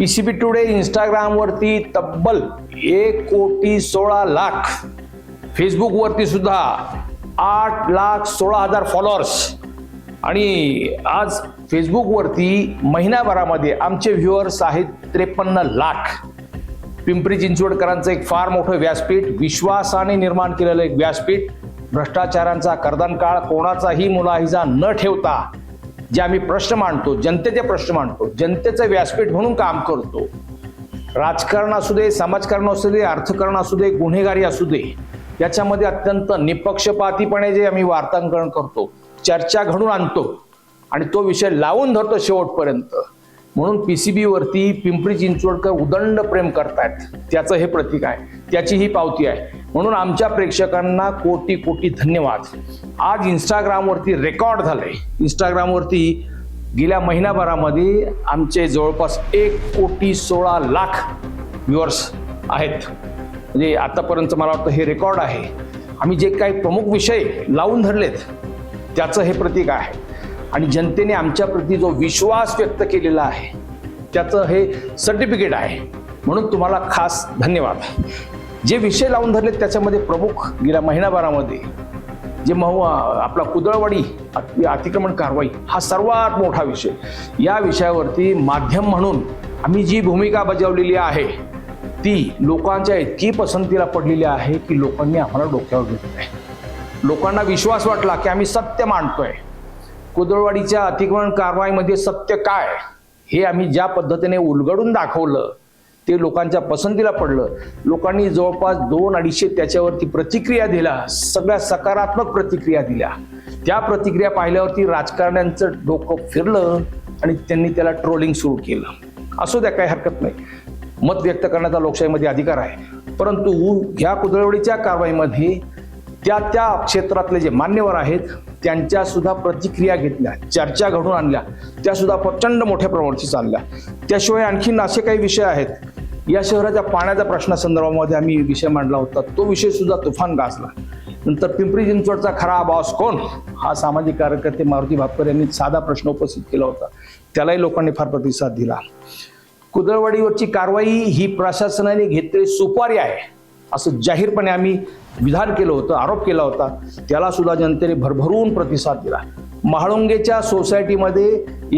P C B today इंस्टाग्रामवरती तब्बल एक कोटी सोळा लाख. फेसबुकवरती सुद्धा आठ लाख सोळा हजार फॉलोअर्स आणि आज फेसबुकवरती महिनाभरामध्ये आमचे व्ह्युअर्स आहेत त्रेपन्न लाख. पिंपरी चिंचवडकरांचं एक फार मोठं व्यासपीठ विश्वासाने निर्माण केलेलं एक व्यासपीठ. भ्रष्टाचारांचा कर्दनकाळ कोणाचाही मुलाहिजा न ठेवता जे आम्ही प्रश्न मांडतो जनतेचे प्रश्न मांडतो जनतेचं व्यासपीठ म्हणून काम करतो. राजकारण असू दे समाजकारण असू दे अर्थकारण असू दे गुन्हेगारी असू दे याच्यामध्ये अत्यंत निपक्षपातीपणे जे आम्ही वार्तांकन करतो चर्चा घडून आणतो आणि तो विषय लावून धरतो शेवटपर्यंत. म्हणून पी सी बीवरती पिंपरी चिंचवडकर उदंड प्रेम करतायत. त्याचं हे प्रतीक आहे. त्याची ही पावती आहे. म्हणून आमच्या प्रेक्षकांना कोटी कोटी धन्यवाद. आज इंस्टाग्रामवरती रेकॉर्ड झालंय. इंस्टाग्रामवरती गेल्या महिनाभरामध्ये आमचे जवळपास एक कोटी सोळा लाख व्ह्युअर्स आहेत. म्हणजे आतापर्यंत मला वाटतं हे रेकॉर्ड आहे. आम्ही जे काही प्रमुख विषय लावून धरलेत त्याचं हे प्रतीक आहे. आणि जनतेने आमच्याप्रती जो विश्वास व्यक्त केलेला आहे त्याचं हे सर्टिफिकेट आहे. म्हणून तुम्हाला खास धन्यवाद. जे विषय लावून धरलेत त्याच्यामध्ये प्रमुख गेल्या महिनाभरामध्ये जे महुआ आपला कुदळवाडी अति- अतिक्रमण कारवाई हा सर्वात मोठा विषय. या विषयावरती माध्यम म्हणून आम्ही जी भूमिका बजावलेली आहे ती लोकांच्या इतकी पसंतीला पडलेली आहे की लोकांनी आम्हाला डोक्यावर घेतलं आहे लोकांना विश्वास वाटला की आम्ही सत्य मांडतोय. कुदळवाडीच्या अतिक्रमण कारवाईमध्ये सत्य काय हे आम्ही ज्या पद्धतीने उलगडून दाखवलं ते लोकांच्या पसंतीला पडलं. लोकांनी जवळपास दोन अडीचशे त्याच्यावरती प्रतिक्रिया दिल्या. सगळ्या सकारात्मक प्रतिक्रिया दिल्या. त्या प्रतिक्रिया पाहिल्यावरती राजकारण्यांचं डोकं फिरलं आणि त्यांनी त्याला ट्रोलिंग सुरू केलं. असू द्या काही हरकत नाही. मत व्यक्त करण्याचा लोकशाहीमध्ये अधिकार आहे. परंतु ह्या कुदळवडीच्या कारवाईमध्ये त्या त्या क्षेत्रातले जे मान्यवर आहेत त्यांच्या सुद्धा प्रतिक्रिया घेतल्या चर्चा घडून आणल्या. त्या सुद्धा प्रचंड मोठ्या प्रमाणाची चालल्या. त्याशिवाय आणखीन असे काही विषय आहेत या शहराच्या पाण्याच्या प्रश्नासंदर्भामध्ये आम्ही विषय मांडला होता. तो विषय सुद्धा तुफान गाजला. नंतर पिंपरी चिंचवडचा खरा बॉस कोण? हा सामाजिक कार्यकर्ते मारुती भापकर यांनी साधा प्रश्न उपस्थित केला होता. त्यालाही लोकांनी फार प्रतिसाद दिला. कुदळवाडीवरची कारवाई ही प्रशासनाने घेतलेली सुपारी आहे असं जाहीरपणे आम्ही विधान केलं होतं आरोप केला होता. त्याला सुद्धा जनतेने भरभरून प्रतिसाद दिला. महाळुंगेच्या सोसायटीमध्ये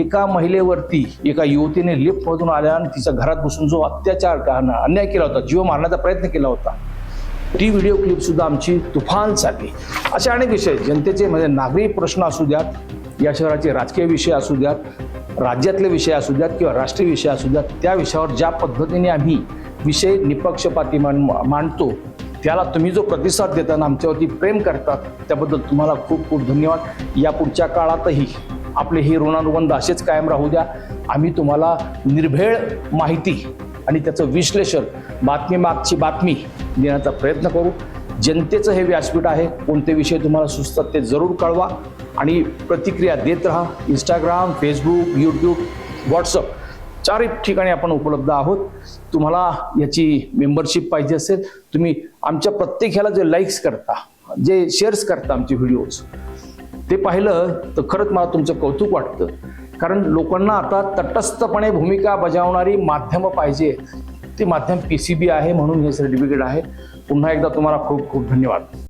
एका महिलेवरती एका युवतीने लिफ्टमधून आल्या आणि तिच्या घरात बसून जो अत्याचार करणं अन्याय केला होता जीव मारण्याचा प्रयत्न केला होता ती व्हिडिओ क्लिप सुद्धा आमची तुफान चालली. असे अनेक विषय जनतेचे म्हणजे नागरी प्रश्न असू द्यात या शहराचे राजकीय विषय असू द्यात राज्यातले विषय असू द्यात किंवा राष्ट्रीय विषय असू द्यात त्या विषयावर ज्या पद्धतीने आम्ही विषय निपक्षपाती मान मांडतो त्याला तुम्ही जो प्रतिसाद देताना आमच्यावरती प्रेम करतात त्याबद्दल तुम्हाला खूप खूप धन्यवाद. या पुढच्या काळातही आपले हे ऋणानुबंध असेच कायम राहू द्या. आम्ही तुम्हाला निर्भेळ माहिती आणि त्याचं विश्लेषण बातमीमागची बातमी देण्याचा प्रयत्न करू. जनतेचं हे व्यासपीठ आहे. कोणते विषय तुम्हाला सुचतात ते जरूर कळवा. आणि प्रतिक्रिया देत राहा. इंस्टाग्राम फेसबुक यूट्यूब व्हॉट्सअप चारही ठिकाणी आपण उपलब्ध आहोत. तुम्हाला याची मेंबरशिप पाहिजे असेल तुम्ही आमच्या प्रत्येक ह्याला जे लाईक्स करता जे शेअर्स करता आमचे व्हिडिओज ते पाहिलं तर खरंच मला तुमचं कौतुक वाटतं. कारण लोकांना आता तटस्थपणे भूमिका बजावणारी माध्यमं पाहिजे. ते माध्यम पी सी बी आहे म्हणून हे सर्टिफिकेट आहे. पुन्हा एकदा तुम्हाला खूप खूप धन्यवाद.